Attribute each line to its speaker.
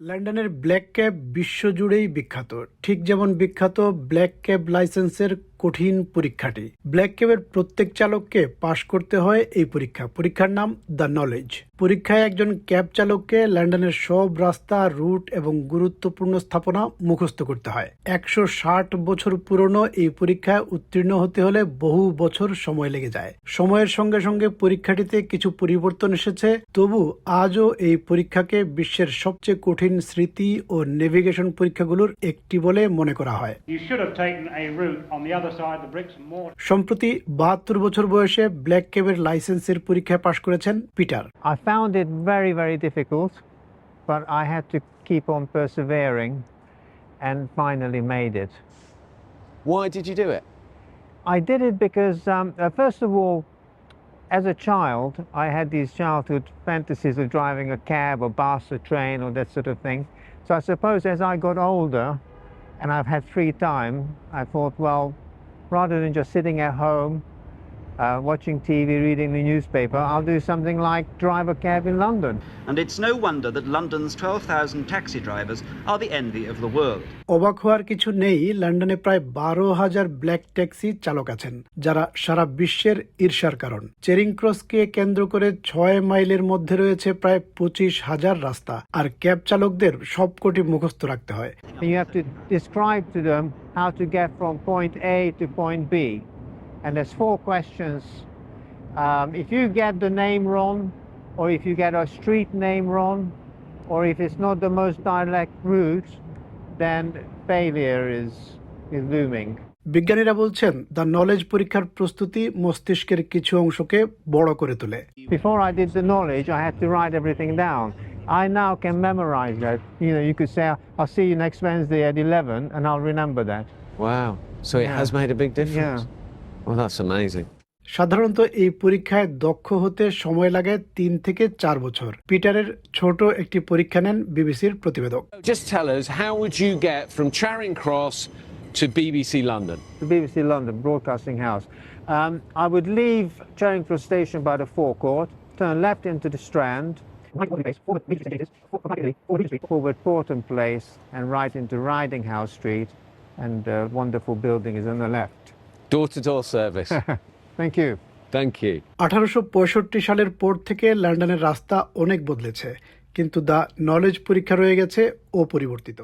Speaker 1: লন্ডনের black cab বিশ্বজুড়েই বিখ্যাত। ঠিক যেমন বিখ্যাত ব্ল্যাক ক্যাব লাইসেন্সের কঠিন পরীক্ষাটি। ব্ল্যাক ক্যাবের প্রত্যেক চালককে পাশ করতে হয় এই পরীক্ষা। পরীক্ষার নাম দ্য নলেজ। পরীক্ষায় একজন ক্যাব চালককে লন্ডনের সব রাস্তা, রুট এবং গুরুত্বপূর্ণ স্থাপনা মুখস্থ করতে হয়। একশো ষাট বছর পুরনো এই পরীক্ষায় উত্তীর্ণ হতে হলে বহু বছর সময় লেগে যায়। সময়ের সঙ্গে সঙ্গে পরীক্ষাটিতে কিছু পরিবর্তন এসেছে। তবু আজও এই পরীক্ষাকে বিশ্বের সবচেয়ে কঠিন স্মৃতি ও নেভিগেশন পরীক্ষাগুলোর একটি বলে মনে করা হয়।
Speaker 2: You should have taken a route on the other side of the bricks and mortar.
Speaker 1: সম্প্রতি বাহাত্তর বছর বয়সে ব্ল্যাক ক্যাবের লাইসেন্সের পরীক্ষায় পাশ করেছেন Peter
Speaker 3: I found it very, very difficult, but I had to keep on persevering and finally made it.
Speaker 4: Why did you do it?
Speaker 3: I did it because, um, uh, first of all, as a child, I had these childhood fantasies of driving a cab or bus or train or that sort of thing. So I suppose as I got older and I've had free time, I thought, well, rather than just sitting at home, uh, watching TV, reading the newspaper, I'll do something like drive a cab in London.
Speaker 5: And it's no wonder that London's 12,000 taxi drivers are the envy of the world.
Speaker 1: অবাক হওয়ার কিছু নেই লন্ডনে প্রায় বারো হাজার black taxi চালক আছেন যারা সারা বিশ্বের ঈর্ষার কারণ চেরিং ক্রসকে কেন্দ্র করে ছয় মাইলের মধ্যে রয়েছে প্রায় পঁচিশ হাজার রাস্তা আর ক্যাব চালকদের সবকটি মুখস্থ রাখতে হয়
Speaker 3: you have to describe to them how to get from point A to point B. And there's four questions. Um, if you get the name wrong, or if you get a street name wrong, or if it's not the most direct route, then failure is, is looming.
Speaker 1: বিজ্ঞানীরা বলছেন the knowledge পরীক্ষার প্রস্তুতি মস্তিষ্কের কিছু অংশকে বড় করে তোলে
Speaker 3: Before I did the knowledge, I had to write everything down. I now can memorize that. You know, you could say, I'll see you next Wednesday at 11, and I'll remember that.
Speaker 4: Wow. So it
Speaker 3: Yeah.
Speaker 4: has made a big difference.
Speaker 3: Yeah.
Speaker 4: Well, that's amazing.
Speaker 1: সাধারণত এই পরীক্ষায় দক্ষ হতে সময় লাগে তিন থেকে চার বছর পিটারের ছোট একটি পরীক্ষা নেন বিবিসির প্রতিবেদক
Speaker 4: Just tell us, how would you get from Charing Cross to BBC London?
Speaker 3: the BBC London Broadcasting House. Um, I would leave Charing Cross Station by the forecourt, turn left into the Strand, forward Porton Place, and right into Riding House Street, and the wonderful building is on the left.
Speaker 4: Door to door service
Speaker 3: thank you
Speaker 4: thank you
Speaker 1: আঠারোশো পঁয়ষট্টি সালের পর থেকে লন্ডনের রাস্তা অনেক বদলেছে কিন্তু দ্য নলেজ পরীক্ষা রয়ে গেছে অপরিবর্তিত